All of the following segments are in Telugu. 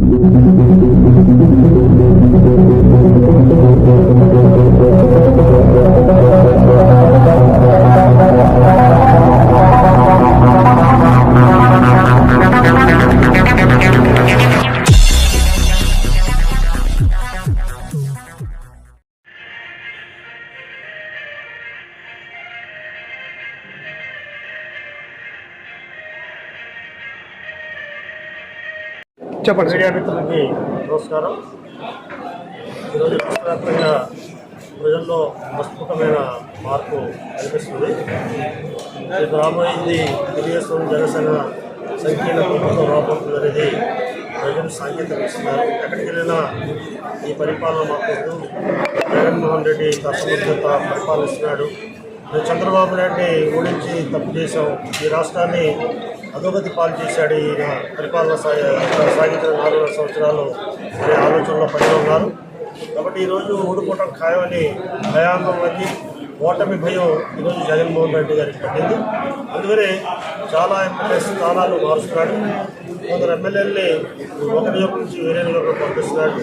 Thank you. చెప్పండి సార్. మీడియా మిత్రులకి నమస్కారం. ఈరోజు రాష్ట్రవ్యాప్తంగా ప్రజల్లో ప్రస్ఫుటమైన మార్పు కనిపిస్తుంది. రేపు రాబోయేది తెలుగుదేశం జనసేన సంకీర్ణ ప్రభుత్వం రాబోతుందనేది ప్రజలు సాంకేతిక ఇస్తున్నారు. ఎక్కడికి వెళ్ళినా ఈ పరిపాలన మాకు జగన్మోహన్ రెడ్డి కష్టపడిత పరిపాలిస్తున్నాడు. చంద్రబాబు నాయుడిని ఓడించి తప్పు చేశాం. ఈ రాష్ట్రాన్ని అధోగతి పాలు చేశాడు ఈయన పరిపాలన సాగించిన నాలుగు సంవత్సరాలు అనే ఆలోచనలో పనిలో ఉన్నారు కాబట్టి ఈరోజు ఓడిపోవటం ఖాయమని భయాంగం వచ్చి ఓటమి భయం ఈరోజు జగన్మోహన్ రెడ్డి గారికి పట్టింది. అందువలే చాలా ఎమ్మెల్యే స్థానాలు మారుస్తున్నాడు. కొందరు ఎమ్మెల్యేలని ఒక నియోజకం నుంచి వేరే నియోజకం పంపిస్తున్నాడు.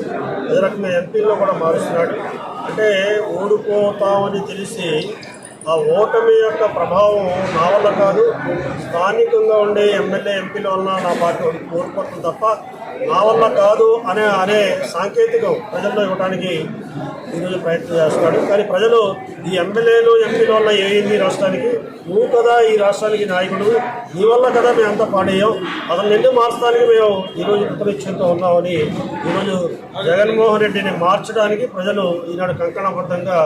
అదే రకంగా ఎంపీల్లో కూడా మారుస్తున్నాడు. అంటే ఓడిపోతామని తెలిసి ఆ ఓటమి యొక్క ప్రభావం నా వల్ల కాదు. స్థానికంగా ఉండే ఎమ్మెల్యే ఎంపీల వల్ల నా పార్టీ ఓడిపోతుంది తప్ప నా వల్ల కాదు అనే అనే సాంకేతికం ప్రజల్లో ఇవ్వడానికి ఈరోజు ప్రయత్నం చేస్తున్నాడు. కానీ ప్రజలు ఈ ఎమ్మెల్యేలు ఎంపీల వల్ల ఏమైంది ఈ రాష్ట్రానికి? నువ్వు కదా ఈ రాష్ట్రానికి నాయకుడు. నీ వల్ల కదా మేము అంతా పాడేయం అతను నిన్ను మార్చడానికి మేము ఈరోజు కృతనిశ్చయంతో ఉన్నామని ఈరోజు జగన్మోహన్ రెడ్డిని మార్చడానికి ప్రజలు ఈనాడు కంకణబద్ధంగా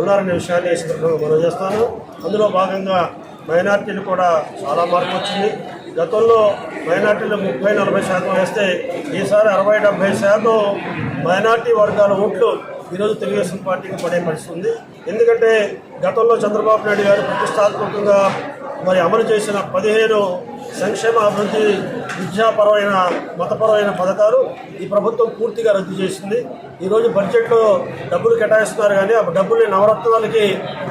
ఉన్నారనే విషయాన్ని ఈ సందర్భంగా మనం చేస్తాను. అందులో భాగంగా మైనార్టీలు కూడా చాలా మార్పు వచ్చింది. గతంలో మైనార్టీలు ముప్పై నలభై శాతం వేస్తే ఈసారి అరవై డెబ్బై శాతం మైనార్టీ వర్గాల ఓట్లు ఈరోజు తెలుగుదేశం పార్టీకి పడే పరిస్థితుంది ఎందుకంటే గతంలో చంద్రబాబు నాయుడు గారు ప్రతిష్టాత్మకంగా మరి అమలు చేసిన పదిహేను సంక్షేమ అభివృద్ధి విద్యాపరమైన మతపరమైన పథకాలు ఈ ప్రభుత్వం పూర్తిగా రద్దు చేసింది. ఈరోజు బడ్జెట్లో డబ్బులు కేటాయిస్తున్నారు కానీ ఆ డబ్బుల్ని నవరత్నాలకి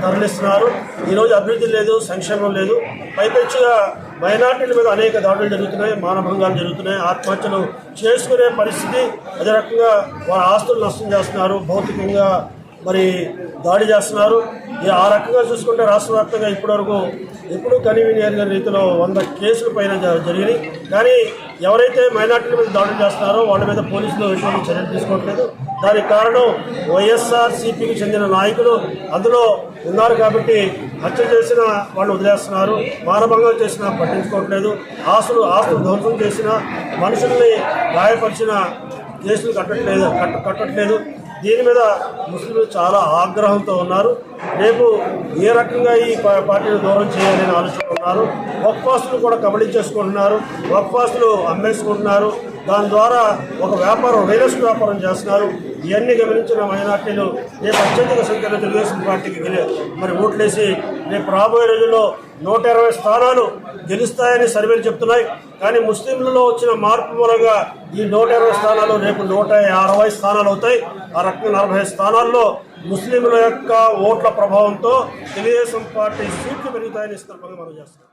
తరలిస్తున్నారు. ఈరోజు అభివృద్ధి లేదు సంక్షేమం లేదు. పైపెచ్చుగా మైనార్టీల మీద అనేక దాడులు జరుగుతున్నాయి మానభంగాలు జరుగుతున్నాయి. ఆత్మహత్యలు చేసుకునే పరిస్థితి అదే రకంగా వారి ఆస్తులు నష్టం చేస్తున్నారు. భౌతికంగా మరి దాడి చేస్తున్నారు. ఈ ఆ రకంగా చూసుకుంటే రాష్ట్ర వ్యాప్తంగా ఇప్పటివరకు ఎప్పుడూ కనివిని రీతిలో వంద కేసుల పైన జరిగినాయి. కానీ ఎవరైతే మైనార్టీల మీద దాడులు చేస్తున్నారో వాళ్ళ మీద పోలీసులు ఎటువంటి చర్యలు తీసుకోవట్లేదు. దానికి కారణం వైఎస్ఆర్ సిపికి చెందిన నాయకులు. అందులో ఉన్నారు కాబట్టి హత్య చేసిన వాళ్ళు వదిలేస్తున్నారు. మానభంగం చేసినా పట్టించుకోవట్లేదు. ఆస్తులు ఆస్తులు ధ్వంసం చేసిన మనుషుల్ని గాయపరిచిన కేసులు కట్టట్లేదు కట్ట కట్టట్లేదు. దీని మీద ముస్లింలు చాలా ఆగ్రహంతో ఉన్నారు. రేపు ఏ రకంగా ఈ పార్టీని దూరం చేయాలని ఆలోచన ఉన్నారు వక్ఫాస్తులు కూడా కబళించేసుకుంటున్నారు వక్ఫాస్తులు అమ్మేసుకుంటున్నారు. దాని ద్వారా ఒక వ్యాపారం రియల్ ఎస్టేట్ వ్యాపారం చేస్తున్నారు. ఇవన్నీ గమనించిన మైనార్టీలు రేపు అత్యధిక సంఖ్యలో తెలుగుదేశం పార్టీకి మరి ఓట్లేసి రేపు రాబోయే రోజుల్లో నూట ఇరవై స్థానాలు గెలుస్తాయని సర్వేలు చెప్తున్నాయి. కానీ ముస్లింలలో వచ్చిన మార్పు మూలంగా ఈ నూట ఇరవై స్థానాలు రేపు నూట అరవై స్థానాలు అవుతాయి. ఆ రకంగా నలభై స్థానాల్లో ముస్లింల యొక్క ఓట్ల ప్రభావంతో తెలుగుదేశం పార్టీ సీట్లు పెరుగుతాయని సందర్భంగా మనం చేస్తున్నాం.